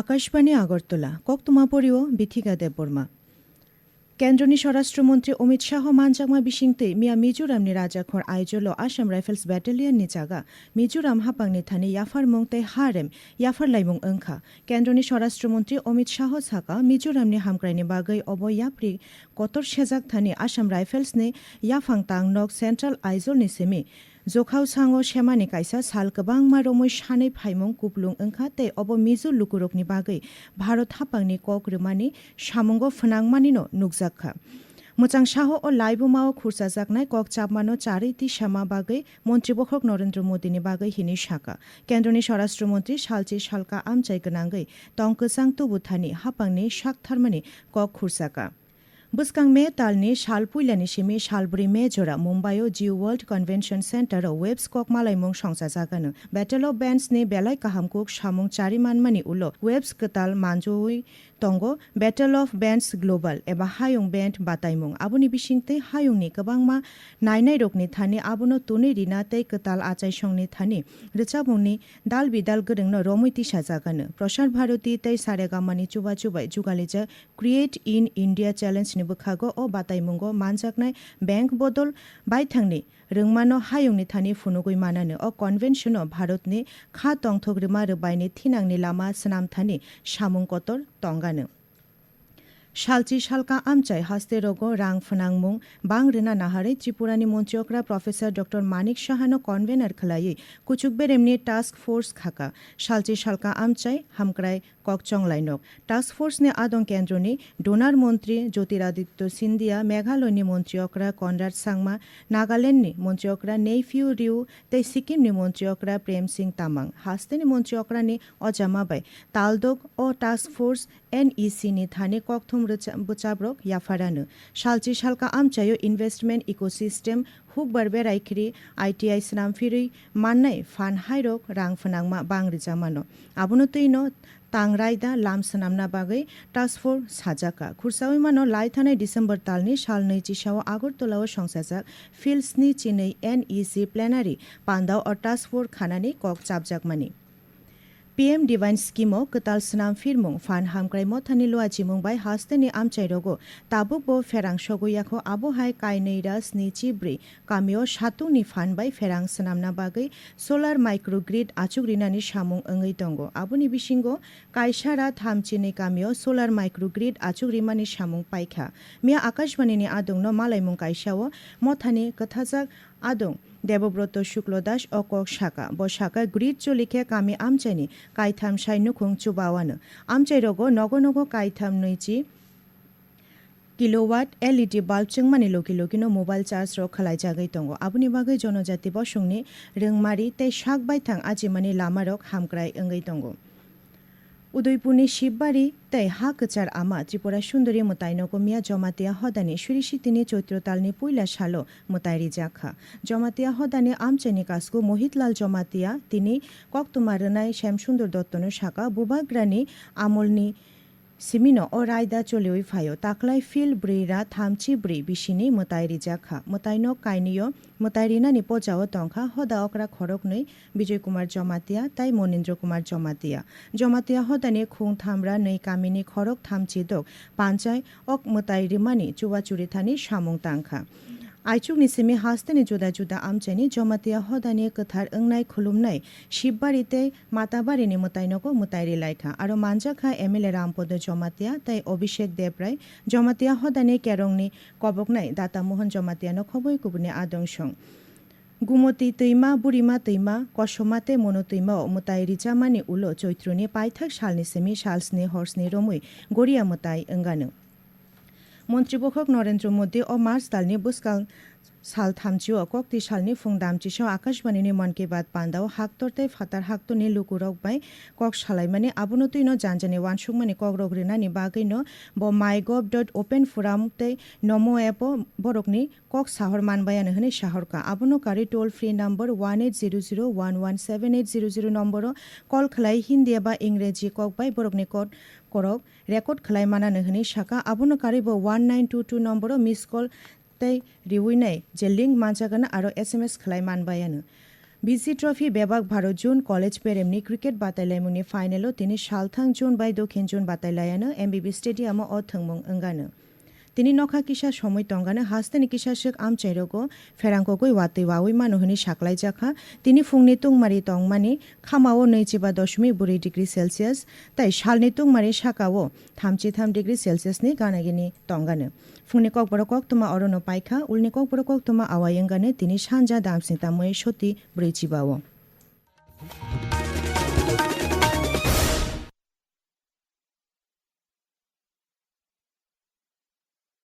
আকাশবাণী আগরতলা কক্তমা পরিও বিথিকা দেববর্মা। কেন্দ্রনি স্বরাষ্ট্রমন্ত্রী অমিত শাহ মানজাকমা বিশিংতে মিয়া মিজোরামনি রাজাখর আইজলো আসাম রাইফেলস ব্যাটালিয়ননি জাगा মিজোরাম হাপাংনি থানি ইয়াফার মংতে হারেম, ইয়াফার লাইমুং ওংখা কেন্দ্রনি স্বরাষ্ট্রমন্ত্রী অমিত শাহ সাকা মিজোরামনি হামক্রাইনি বাগৈ অব ইয়াপ্রি কতর সেজাক থানি আসাম রাইফেলসনি ইয়াফাং তাং নক সেন্ট্রাল আইজলনি সেমি। জখাও সাঙো সেমানি কাইসা সাল गोबां मारमै सानै फाइमुं कुपलुं ओंखा ते अब मिजु लुकुरकनि बागै भारत हापांनि कक रोमानि सामुंगो फोनांमानिनो नुकजाखा मोजां साह ও লাইবুমাও খুরসা জাকনাই কক চাপমানো চারি তি শ্যামা বাগৈ মন্ত্রীবখক নরেন্দ্র মোদীনি বাগৈ হিনি শাখা কেন্দ্রনি স্বরাষ্ট্রমন্ত্রী সালচি সালকা আমচাই গোনাঙ্গৈ টংকসাং তুবুথানি হাপাংনি শাকথারমানি কক খুরসাকা বুসকাং মে তালনি শালপুইলানি সিমি শালবুরি মে জোড়া মুম্বাইও জিও ওয়ার্ল্ড কনভেনশন সেন্টার ও ওয়েবস কক মালাইমুং সংসা জাগানো ব্যাটেল অফ ব্যান্ডস ni বেলাই কাহামকুক সামুং চারি মানমানি উলো ওয়েবস কতাল মানজুই tongo Battle of Bands Global eba hayung band bataimung aboni bisingte hayung ni kabangma nainai rokni thani abono tuni rina tei katal achai songni thani richabungni dal bidal gurungno romuiti sajagana প্রসার ভারতী তাই সারেগামানি চুবা চুবাই যুগালেজা create in India challenge নিবুখাগো ও বাতাইমুঙ্গ মানজাকনাই ব্যাংক বদল বাই থাংনি রংমানো হায়ংনি থানি ফুনুগুই মানানো ও কনভেনশনও ভারতনি খা তংথগ্রিমা রবাইনি থিনাংনি লামা সনামথানি সামুং কতর তঙ্গা kotor সালচি শালকা আমচাই হাস্তে রোগ রাং ফনাংমুং বাং রেনা নাহারে ত্রিপুরানি মন্ত্রীকরা প্রফেসর ডক্টর মানিক সাহানো কনভেনার খালাই কুচুকবের এমনি টাস্ক ফোর্স খাকা। শালচি শালকা আমচাই হামক্রাই ককচং লাইনক টাস্ক ফোর্স নে আদং কেন্দ্রনি ডোনার মন্ত্রী জ্যোতিরাদিত্য সিন্ধিয়া, মেঘালয়নি মন্ত্রীকরা কনরাড সাংমা, নাগাল্যান্ডনি মন্ত্রীকরা নেইফিউ রিউ তৈ সিকিমনি মন্ত্রীকরা প্রেম সিং তামাং, হাস্তেনি মন্ত্রীকরানি অজামাবাই তালদোগ ও task force NEC ni thani kokthum buchabrok yafaranu shalchi shalka amchayo investment ecosystem হুক বারবে রাইখরি আইটিআই স্নাম ফিরি মান্নাই ফান হাইরক রাং ফনাংমা বাংরি জামানো তাংরাইদা লাম সানামনা বাগৈ টাস্কফোর, সাজাকা। খুরসাওই মানো লাই থানাই ডিসেম্বর তালনি সাল নৈচিসাও আগরতলাও সংসাজাক। ফিল্ডসনি চিनै এনইসি প্লেনারি পান্দাও অ টাস্কফোর, খানানি, কক চাবজাকমানি পিএম ডিভাইন স্কিমো কতাল স্নাম ফিরমুং ফান হামক্রাই মথানি লোয়া জিমুং বাই হাস্তেনি আমচাই রগো তাবুক বো ফেরাং সগৈয়াখো আবো হাই কাইনেইরা স্নি চিব্রি কামিও সাতুংনি ফান বাই ফেরাং স্নামনা বাগৈ সোলার মাইক্রোগ্রিড আচুক রিনানি সামুং ওঙৈ দঙ্গ আবুনি বিসিঙ্গ কাইসারা থামচিনি কামিও সোলার মাইক্রোগ্রিড আচুক রিমানি সামুং পাইখা মিয়া আকাশবাণীনি আদংনো মালাইমুং কাইসাও মথানি কথাজাক আদং দেবব্রত, শুক্লদাস অকক শাখা ব শাখা গ্রিড লিখে কামি আমচাইনি, কাইথাম সাইনু খুং চুবাওয়ানো। আমচাই রগো, নগ নগ কাইথাম নইচি কিলোওয়াট, এলইডি, বাল্ব চিং চেংমানি লকি লকিনো মোবাইল চার্জ রক খালাই জাগাই তঙ্গ। আবুনি বাগৈ জনজাতি বসংনি, রোংমারি, তাই শাক বাইথাং আজিমানি লামারক হামক্রাই ওঙ্গাই তঙ্গ। উদয়পুরনি শিববাড়ি, তাই হা কচার আমা, ত্রিপুরা সুন্দরী মোতাইনগো কমিয়া জমাতিয়া হদানে সুরিশি তিনি চৈত্রতালনি পৈলা সালো মোতাইরি জাখা। জমাতিয়া হদানে আমচানি কাসকু মোহিতলাল জমাতিয়া, তিনি কক্তমারনায় শ্যামসুন্দর দত্তন শাখা, বুবাগ্রানি আমলনি সিমিনো ও রায়দা চলেওই ফাইও তাকলাই ফিল ব্রিরা থামচি ব্রি, বিশিনি মোতাইরি জাখা। মোতাইনো কাইনিও মোতাইরিনানি পজাও তংখা, হদা অকরা খরক নই বিজয় কুমার জমাতিয়া, তাই মনীন্দ্র কুমার জমাতিয়া জমাতিয়া হদানি খুং থামরা नै কামিনি খরক থামচি দক। পাঞ্চাই অক মোতাইরিমানি চুয়াচুরি আইচুকনি সিমি হাস্তেনি জুদা জুদা আমচেনি জমাতিয়া হদানি কথার অংনাই খুলুমনাই শিববাড়িতে মাতাবাড়িনি মোতাইনকো মোতাইরি লাইখা আরও মাঞ্জাখা M L A Rampada Jamatia তাই অভিষেক দেব রায় জমাতিয়া হদানি কেরংনি কবকনাই দাতামোহন জমাতিয়ানো খবই কুবনি আদংসং গুমতি তৈমা বুড়িমা তৈমা কসমতে মনো তৈমা মোতাই রিজামানি উলো চৈত্রনি পাইথাক সালনি সেমি সালসনি হর্সনি রমুই গড়িয়া মোতাই অঙ্গানো মন্ত্রীপক্ষক নরেন্দ্র মোদী ও মার্স দালনি বুসকাল সাল থামচিও কক্তি সালনি ফুং দামচিসাও আকাশবাণীনি মন কি বাত পান্দাও হাক্তরতে ফাতার হাক্তনি লুকুরক বাই। কক সালাই মানে সালাইমানি আবনতইনো জানজানি ওয়ানসুকমানি কক রগরিনানি বাগৈনো ব my gov dot open forum তে নমো অ্যাপ বরকনি কক সাহর মানবায়ানো হনে সাহরকা আবনকারী toll free number one eight zero zero one one seven eight zero zero number call খালাই Hindi বা ইংরেজি কক বাই বরকনি কড করক। রেকর্ড খালাই মানানো হনে শাখা। আবনকারী ব one nine two two number miss call tei riwinai je আর S M S khlai manbayanu বিসি ট্রফি বেবাক ভারত জুন, কলেজ পেরেমনি ক্রিকেট বাতাইলাইমুনি ফাইনেলও তিনি সালথাং জুন বাই দক্ষিণ জুন বাতাইলায়ানো এমবিবি স্টেডিয়ামও অথংমং অঙ্গানো। তিনি নখা কিসা সময় তঙ্গানো হাস্তানি কিসা শিক আম চাইরগো ফেরাঙ্কগৈ ওয়াতৈ ওয়াওই মানুহনি সাকলাই জাখা। তিনি ফুংনি তুংমারি তংমানি, খামাও নৈচিবা দশমিক বুড়ি ডিগ্রি সেলসিয়াস। তাই সালনি তুংমারি সাকাও থামচি থাম ডিগ্রি সেলসিয়াসনি গানাগিনি তঙ্গানো। ফুংনি ককবর কক তোমা অরণ পাইখা, উলনি ককবর কক তোমা আওয়ায়ঙ্গানে তিনি সানজা দামসনি তাময় সতী ব্রৈচিবাও